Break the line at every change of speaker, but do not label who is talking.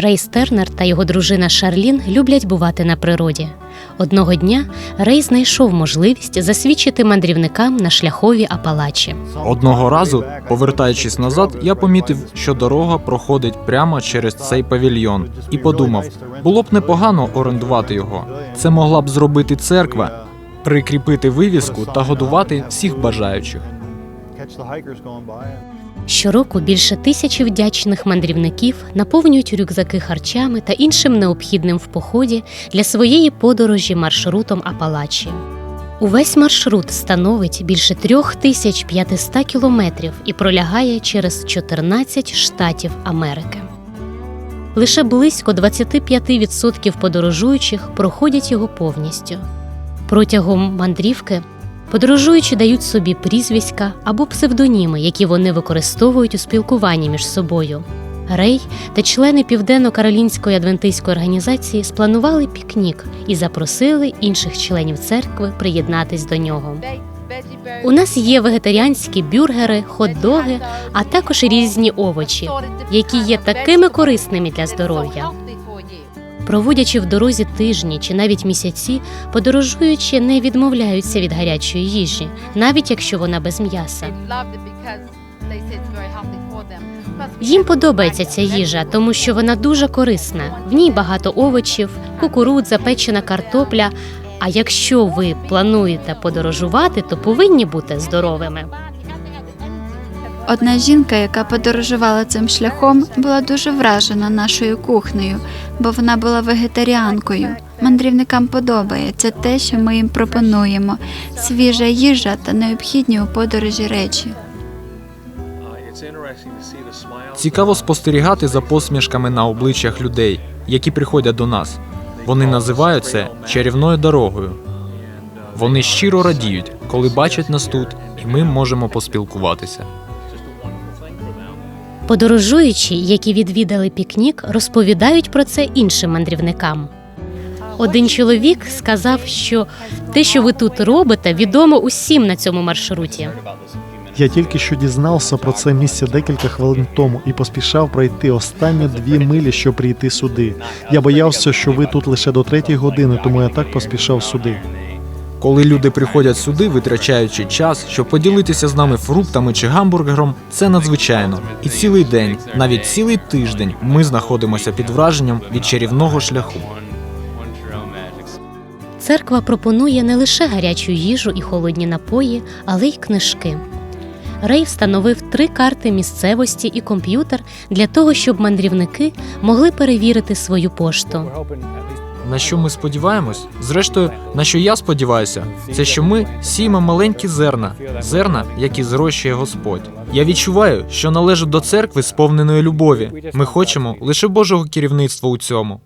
Рейс Тернер та його дружина Шарлін люблять бувати на природі. Одного дня Рей знайшов можливість засвідчити мандрівникам на шляхові Апалачі.
Одного разу, повертаючись назад, я помітив, що дорога проходить прямо через цей павільйон, і подумав, було б непогано орендувати його. Це могла б зробити церква, прикріпити вивіску та годувати всіх бажаючих.
Щороку більше тисячі вдячних мандрівників наповнюють рюкзаки харчами та іншим необхідним в поході для своєї подорожі маршрутом Апалачі. Увесь маршрут становить більше 3500 кілометрів і пролягає через 14 штатів Америки. Лише близько 25% подорожуючих проходять його повністю. Протягом мандрівки Подорожуючі дають собі прізвиська або псевдоніми, які вони використовують у спілкуванні між собою. Рей та члени Південно-Каролінської адвентистської організації спланували пікнік і запросили інших членів церкви приєднатись до нього. У нас є вегетаріанські бюргери, хот-доги, а також різні овочі, які є такими корисними для здоров'я. Проводячи в дорозі тижні чи навіть місяці, подорожуючі не відмовляються від гарячої їжі, навіть якщо вона без м'яса. Їм подобається ця їжа, тому що вона дуже корисна. В ній багато овочів, кукурудза, печена картопля. А якщо ви плануєте подорожувати, то повинні бути здоровими.
Одна жінка, яка подорожувала цим шляхом, була дуже вражена нашою кухнею, бо вона була вегетаріанкою. Мандрівникам подобається те, що ми їм пропонуємо: свіжа їжа та необхідні у подорожі речі.
Цікаво спостерігати за посмішками на обличчях людей, які приходять до нас. Вони називають це чарівною дорогою. Вони щиро радіють, коли бачать нас тут, і ми можемо поспілкуватися.
Подорожуючі, які відвідали пікнік, розповідають про це іншим мандрівникам. Один чоловік сказав, що те, що ви тут робите, відомо усім на цьому маршруті.
Я тільки що дізнався про це місце декілька хвилин тому і поспішав пройти останні дві милі, щоб прийти сюди. Я боявся, що ви тут лише до третьої години, тому я так поспішав сюди.
Коли люди приходять сюди, витрачаючи час, щоб поділитися з нами фруктами чи гамбургером, це надзвичайно. І цілий день, навіть цілий тиждень, ми знаходимося під враженням від чарівного шляху.
Церква пропонує не лише гарячу їжу і холодні напої, але й книжки. Рей встановив три карти місцевості і комп'ютер для того, щоб мандрівники могли перевірити свою пошту.
На що ми сподіваємось? Зрештою, на що я сподіваюся, це що ми сіємо маленькі зерна, зерна, які зрощує Господь. Я відчуваю, що належу до церкви сповненої любові. Ми хочемо лише Божого керівництва у цьому.